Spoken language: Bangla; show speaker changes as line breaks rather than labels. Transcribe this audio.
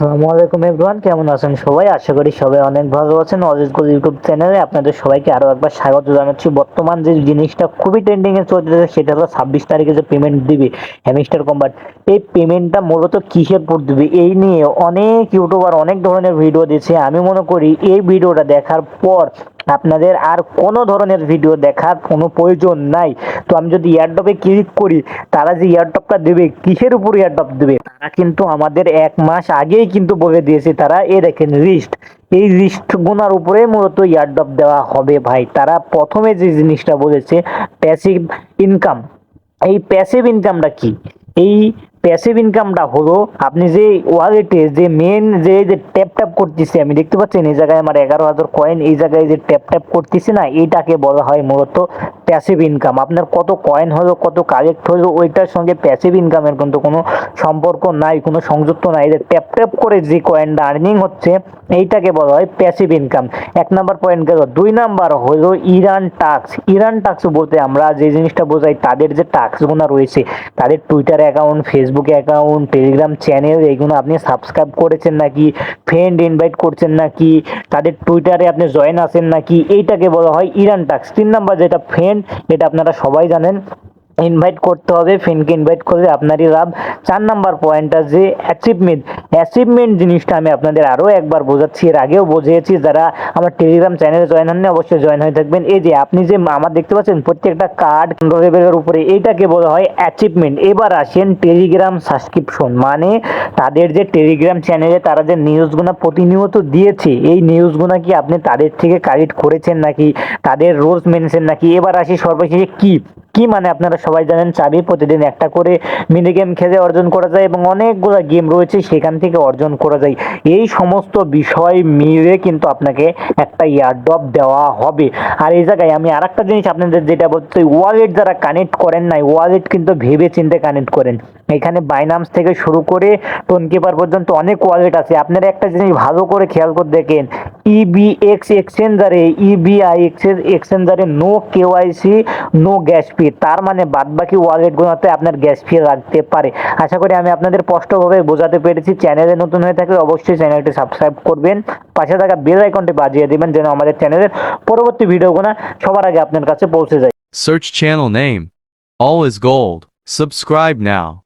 আসসালামু আলাইকুম এভরিওয়ান, কেমন আছেন সবাই? আশা করি সবাই অনেক ভালো আছেন। অজিত গোল ইউটিউব চ্যানেলে আপনাদের সবাইকে আরও একবার স্বাগত জানাচ্ছি। বর্তমান যে জিনিসটা খুবই ট্রেন্ডিং এ চলতেছে, সেটা হলো ছাব্বিশ তারিখে যে পেমেন্ট দিবে হ্যামিস্টার কম্বাট এই পেমেন্টটা মূলত কিসের পর দিবি? এই নিয়ে অনেক ইউটিউবার অনেক ধরনের ভিডিও দিচ্ছে। আমি মনে করি এই ভিডিওটা দেখার পর আপনাদের আর কোনো ধরনের ভিডিও দেখার কোনো প্রয়োজন নাই। তো আমি যদি এয়ারডপে ক্লিক করি, তারা যে এয়ারডপটা দেবে, কিসের উপর এয়ারডপ দেবে? তারা কিন্তু আমাদের এক মাস আগেই কিন্তু বলে দিয়েছে তারা, এ দেখেন রিস্ট এই রিস্ট গোনার উপরে মূলত এয়ারডপ দেওয়া হবে ভাই। তারা প্রথমে যে জিনিসটা বলেছে প্যাসিভ ইনকাম এই প্যাসিভ ইনকামটা কি? এই প্যাসিভ ইনকামটা হলো, আপনি যে ওয়ালেটে যে মেন যে যে ট্যাপ ট্যাপ করতেছি, আমি দেখতে পাচ্ছেন এই জায়গায় আমার এগারো হাজার কয়েন এই জায়গায় যে ট্যাপ ট্যাপ করতেছি না এইটাকে বলা হয় মূলত প্যাসিভ ইনকাম আপনার কত কয়েন হলো, কত কালেক্ট হলো, ওইটার সঙ্গে প্যাসিভ ইনকামের কিন্তু কোনো সম্পর্ক নাই, কোনো সংযুক্ত নাই। যে ট্যাপ ট্যাপ করে যে কয়েনটা আর্নিং হচ্ছে, এইটাকে বলা হয় প্যাসিভ ইনকাম এক নাম্বার পয়েন্ট গেল। দুই নাম্বার হলো ইরান টাক্স ইরান টাক্স বলতে আমরা যে জিনিসটা বোঝাই, তাদের যে টাক্সগুলো রয়েছে, তাদের Twitter account Facebook account Telegram channel এইগুলো আপনি সাবস্ক্রাইব করেছেন নাকি? ফ্রেন্ড ইনভাইট করছেন নাকি? তাদের টুইটারে আপনি জয়েন আছেন নাকি? এইটাকে বলা হয় ইরান টাক্স তিন নাম্বার যেটা ফ্রেন্ড এটা আপনারা সবাই জানেন। ইনভাইট করতে হবে ফ্রেন্ডকে ইনভাইট করলে আপনারই লাভ। চার নাম্বার পয়েন্টটা যে অ্যাচিভমেন্ট অ্যাচিভমেন্ট জিনিসটা আমি আপনাদের আরও একবার বোঝাচ্ছি, এর আগেও বুঝিয়েছি, যারা আমার টেলিগ্রাম চ্যানেলে জয়েন হননি, অবশ্যই জয়েন হয়ে থাকবেন। এই যে আপনি যে আমার দেখতে পাচ্ছেন, প্রত্যেকটা কার্ড লেভেলের উপরে এইটাকে বলা হয় অ্যাচিভমেন্ট এবার আসেন টেলিগ্রাম সাবস্ক্রিপশন মানে তাদের যে টেলিগ্রাম চ্যানেলে তারা যে নিউজগুলো প্রতিনিয়ত দিয়েছে, এই নিউজগুলো কি আপনি তাদের থেকে কালেক্ট করেছেন নাকি? তাদের রোজ মেনছেন নাকি? এবার আসি সর্বশেষে কি? কি মানে আপনারা সবাই জানেন চাবি প্রতিদিন একটা করে মিনি গেম খেলে অর্জন করা যায় এবং অনেকগুলো গেম রয়েছে, সেখান থেকে অর্জন করা যায়। এই সমস্ত বিষয় মিলে কিন্তু আপনাকে একটা ইয়ারড্রপ দেওয়া হবে। আর এই জায়গায় আমি আর একটা জিনিস আপনাদের যেটা বলতে ওয়ালেট যারা কানেক্ট করেন নাই ওয়ালেট কিন্তু ভেবে চিন্তে কানেক্ট করেন। এখানে বাইনামস থেকে শুরু করে টোনকিপার পর্যন্ত অনেক ওয়ালেট আছে। আপনারা একটা জিনিস ভালো করে খেয়াল করে দেখেন ইবিএক্স এক্সচেঞ্জারে EBI এক্সচেঞ্জারে no KYC no gas fee তার মানে বাদবাকি ওয়ালেটগুলোতে আপনার গ্যাস ফি লাগতে পারে আশা করি আমি আপনাদের স্পষ্টভাবে বোঝাতে পেরেছি চ্যানেলে নতুন হয়ে থাকলে অবশ্যই চ্যানেলটি সাবস্ক্রাইব করবেন পাশে থাকা বেল আইকনটি বাজিয়ে দিবেন যেন আমাদের চ্যানেলের পরবর্তী ভিডিওগুলো সবার আগে আপনার কাছে পৌঁছে যায়
Search channel name. All is gold. Subscribe now.